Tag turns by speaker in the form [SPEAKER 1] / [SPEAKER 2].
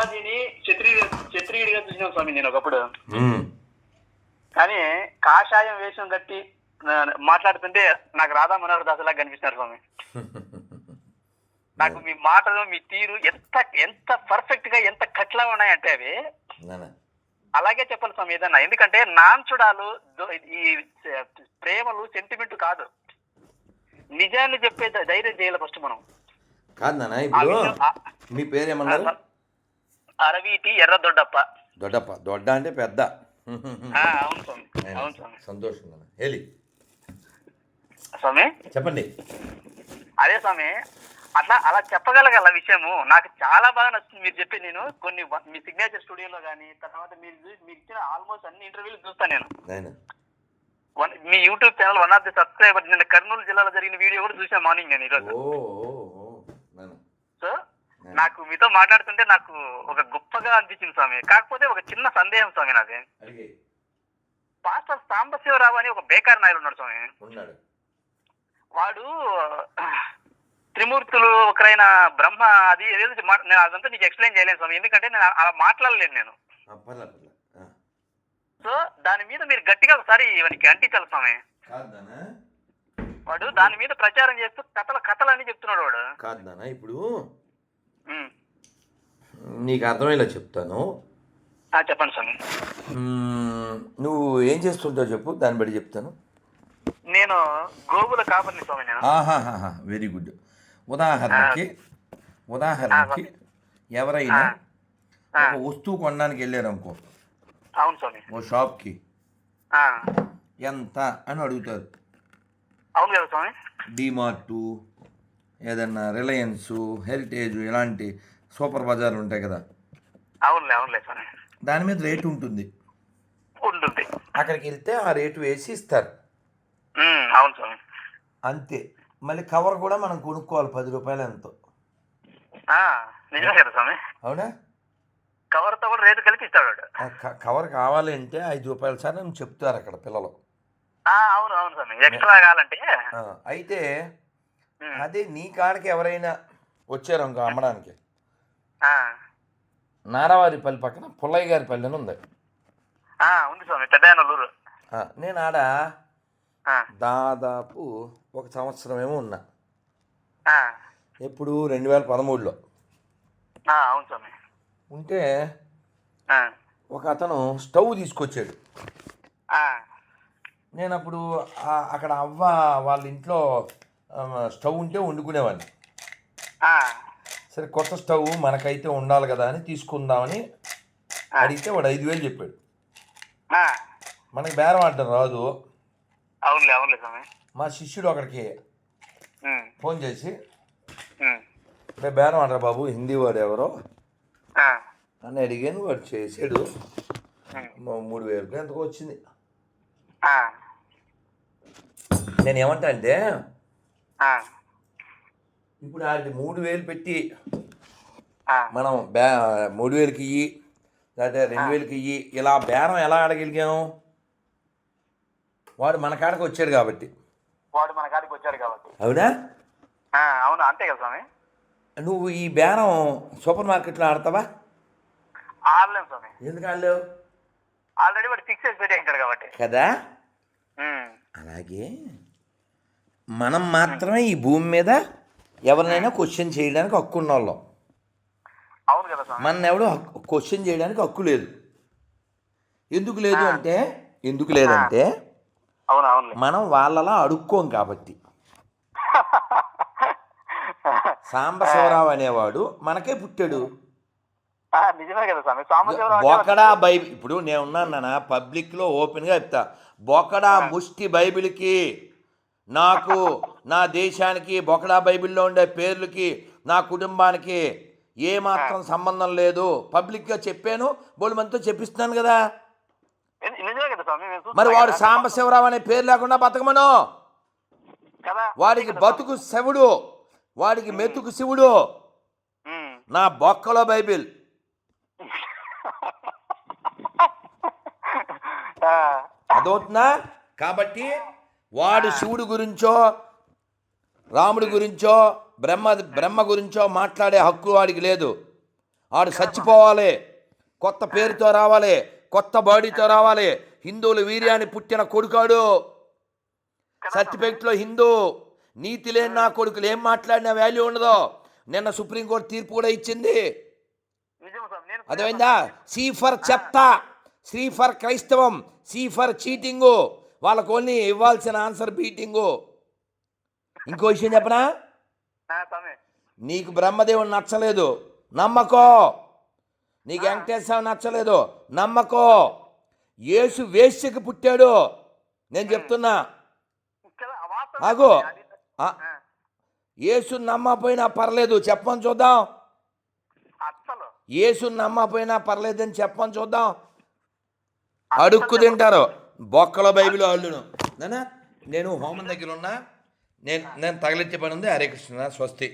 [SPEAKER 1] శివాజీని క్షత్రియుడు క్షత్రియుడిగా చూసినాం స్వామి నేను ఒకప్పుడు. కానీ కాషాయం వేషం కట్టి మాట్లాడుతుంటే నాకు రాధా మనోహర్ దాసులా కనిపిస్తున్నారు స్వామి. నాకు మీ మాటలు మీ తీరు ఎంత ఎంత పర్ఫెక్ట్గా ఎంత కట్లా ఉన్నాయంటే అవి. అలాగే చెప్పాలి స్వామి ఏదన్నా. ఎందుకంటే నాంచుడాలు దో- ఈ ప్రేమలు సెంటిమెంట్ కాదు. నిజాన్ని చెప్పే ధైర్యం చేయాలి ఫస్ట్ మనం.
[SPEAKER 2] కాదు నాన్న ఇప్పుడు మీ పేరు ఏమన్నారు
[SPEAKER 1] అరవీటి ఎర్ర దొడ్డప్ప.
[SPEAKER 2] దొడ్డప్ప. దొడ్డ అంటే పెద్ద.
[SPEAKER 1] ఆ, అవును స్వామి. అవును స్వామి.
[SPEAKER 2] సంతోషం హేలి.
[SPEAKER 1] స్వామి?
[SPEAKER 2] చెప్పండి.
[SPEAKER 1] అదే స్వామి అట్లా అలా చెప్పగలగల విషయము నాకు చాలా బాగా నచ్చింది. మీరు చెప్పి నేను కొన్ని మీ సిగ్నేచర్ స్టూడియోలో కానీ తర్వాత మీరు మీరు ఇచ్చిన ఆల్మోస్ట్ అన్ని ఇంటర్వ్యూలు చూస్తాను నేను. మీ YouTube channel one of the subscriber నిన్న కర్నూలు జిల్లాలో జరిగిన వీడియో కూడా చూసాను మార్నింగ్ నేను ఈరోజు. నాకు మీతో మాట్లాడుతుంటే నాకు ఒక గొప్పగా అనిపించింది స్వామి. కాకపోతే ఒక చిన్న సందేహం స్వామి నాది. పాస్టర్ సాంబశివరావు అని ఒక బేకార్ నాయుడు ఉన్నాడు స్వామి. వాడు త్రిమూర్తులు ఒకరైన బ్రహ్మ అది నేను అదంతా నీకు ఎక్స్ప్లెయిన్ చేయలేను స్వామి. ఎందుకంటే నేను అలా మాట్లాడలేను నేను. సో దాని మీద మీరు గట్టిగా ఒకసారి ఇవనికి అంటించాలి స్వామి. వాడు దాని మీద ప్రచారం చేస్తూ కథల కథలు అని చెప్తున్నాడు వాడు.
[SPEAKER 2] కాదు ఇప్పుడు. నీకు అర్థమయ్యేలా చెప్తాను.
[SPEAKER 1] చెప్పండి స్వామి.
[SPEAKER 2] మ్మ్, నువ్వు ఏం చేస్తుంటావు చెప్పు దాన్ని బట్టి చెప్తాను.
[SPEAKER 1] నేను గోగుల కాపర్ని స్వామి
[SPEAKER 2] వెరీ గుడ్ ఉదాహరణకి ఉదాహరణకి ఎవరైనా. ఒక వస్తువు కొనడానికి వెళ్ళారు అనుకో
[SPEAKER 1] అవును స్వామి.
[SPEAKER 2] ఓ షాప్కి. ఎంత అని అడుగుతారు.
[SPEAKER 1] అవును కదా స్వామి.
[SPEAKER 2] డీమార్టు ఏదన్నా రిలయన్సు హెరిటేజ్ ఇలాంటి సూపర్ బజార్లు ఉంటాయి కదా.
[SPEAKER 1] అవునులే అవునులే
[SPEAKER 2] దాని మీద రేటు ఉంటుంది.
[SPEAKER 1] ఉంటుంది.
[SPEAKER 2] అక్కడికి వెళ్తే ఆ రేటు వేసి ఇస్తారు.
[SPEAKER 1] అవును స్వామి
[SPEAKER 2] అంతే. మళ్ళీ కవర్ కూడా మనం కొనుక్కోవాలి పది రూపాయలు ఎంతో.
[SPEAKER 1] ఆ, నిజమే కదా స్వామి.
[SPEAKER 2] అవునా?
[SPEAKER 1] కవర్తో కూడా రేటు కలిపి ఇస్తాడు
[SPEAKER 2] కవర్ కావాలి అంటే ఐదు రూపాయలు సార్ అని చెప్తారు అక్కడ పిల్లలు.
[SPEAKER 1] అవును అవును స్వామి. ఎక్స్ట్రా కావాలంటే.
[SPEAKER 2] అయితే అదే నీ కాడికి ఎవరైనా వచ్చారు అమ్మడానికి. నారావారిపల్లి పక్కన పుల్లయ్య గారి పల్లి అని ఉంది
[SPEAKER 1] ఉంది స్వామి
[SPEAKER 2] నేను ఆడ దాదాపు ఒక సంవత్సరం ఏమో ఉన్నా. ఎప్పుడు రెండు వేల పదమూడులో
[SPEAKER 1] అవును స్వామి.
[SPEAKER 2] ఉంటే ఒక అతను స్టవ్ తీసుకొచ్చాడు. నేను అప్పుడు అక్కడ అవ్వ వాళ్ళ ఇంట్లో స్టవ్ ఉంటే వండుకునేవాడిని. సరే కొత్త స్టవ్ మనకైతే ఉండాలి కదా అని తీసుకుందామని అడిగితే వాడు ఐదు వేలు చెప్పాడు. మనకి బేరం ఆడటం రాదు.
[SPEAKER 1] అవునులే అవునులే స్వామి.
[SPEAKER 2] మా శిష్యుడు అక్కడికి
[SPEAKER 1] ఉమ్,
[SPEAKER 2] ఫోన్ చేసి
[SPEAKER 1] ఉమ్,
[SPEAKER 2] "రే బేరం ఆడరా బాబు హిందీ వాడు ఎవరో? అని అడిగాను వాడు చేసాడు మూడు వేలకు ఎంతకు వచ్చింది. నేను ఏమంటా అంటే ఇప్పుడు అది మూడు వేలు పెట్టి మనం బే మూడు వేలకి ఇయ్యి లేకపోతే రెండు వేలకి ఇయ్యి ఇలా బేరం ఎలా ఆడగలిగాము వాడు మన కాడకి వచ్చాడు కాబట్టి.
[SPEAKER 1] వాడు మన కాడికి వచ్చాడు కాబట్టి.
[SPEAKER 2] అవునా?
[SPEAKER 1] అవును అంతే కదా స్వామి.
[SPEAKER 2] నువ్వు ఈ బేరం సూపర్ మార్కెట్లో ఆడతావా?
[SPEAKER 1] ఆడలేం స్వామి.
[SPEAKER 2] ఎందుకు ఆడలేవు?
[SPEAKER 1] ఆల్రెడీ వాడు ఫిక్స్ చేసి పెట్టేసాడు కాబట్టి.
[SPEAKER 2] కదా? అలాగే. మనం మాత్రమే ఈ భూమి మీద ఎవరినైనా క్వశ్చన్ చేయడానికి హక్కు ఉన్నవాళ్ళం
[SPEAKER 1] అవును కదా
[SPEAKER 2] మన ఎవడు క్వశ్చన్ చేయడానికి హక్కు లేదు. ఎందుకు లేదు అంటే ఎందుకు లేదంటే మనం వాళ్ళలా అడుక్కోం కాబట్టి. సాంబశివరావు అనేవాడు మనకే పుట్టాడు. బొకడా బైబిల్ ఇప్పుడు నేను ఉన్నాను పబ్లిక్లో ఓపెన్గా చెప్తా. బొకడా ముష్టి బైబిల్కి నాకు నా దేశానికి బొకడా బైబిల్లో ఉండే పేర్లకి నా కుటుంబానికి ఏ మాత్రం సంబంధం లేదు. పబ్లిక్గా చెప్పాను బోడు మనతో చెప్పిస్తున్నాను కదా. మరి వాడు. సాంబశివరావు అనే పేరు లేకుండా బతకమను. వాడికి బతుకు శివుడు వాడికి మెతుకు శివుడు. నా బొక్కలో బైబిల్.
[SPEAKER 1] ఆ,
[SPEAKER 2] అదవుతుందా కాబట్టి వాడు శివుడు గురించో రాముడి గురించో బ్రహ్మ బ్రహ్మ గురించో మాట్లాడే హక్కు వాడికి లేదు. ఆడు చచ్చిపోవాలి. కొత్త పేరుతో రావాలి. కొత్త బాడీతో రావాలి. హిందువుల వీర్యాన్ని పుట్టిన కొడుకాడు. సర్టిఫికెట్లో హిందూ. నీతి లేని నా కొడుకులు ఏం మాట్లాడినా వాల్యూ ఉండదు. నిన్న సుప్రీంకోర్టు తీర్పు కూడా ఇచ్చింది. అర్థమైందా? సి ఫర్ చెత్త. సి ఫర్ క్రైస్తవం. C for cheating. వాళ్ళకు ఓన్లీ ఇవ్వాల్సిన ఆన్సర్ బీటింగు ఇంకో విషయం చెప్పనా? నీకు బ్రహ్మదేవుడు నచ్చలేదు. నమ్మకో. నీకు వెంకటేశ్వర నచ్చలేదు. నమ్మకో. యేసు వేశ్యకి పుట్టాడు. నేను చెప్తున్నా. ఆగు. యేసు నమ్మపోయినా పర్లేదు. చెప్పని చూద్దాం. యేసు నమ్మపోయినా పర్లేదని చెప్పని చూద్దాం. అడుక్కు తింటారు. బొక్కల బైబిల్ అల్లును. నానా నేను హోమం దగ్గర ఉన్నా నేను నేను తగిలించే పని ఉంది. హరే కృష్ణ స్వస్తి.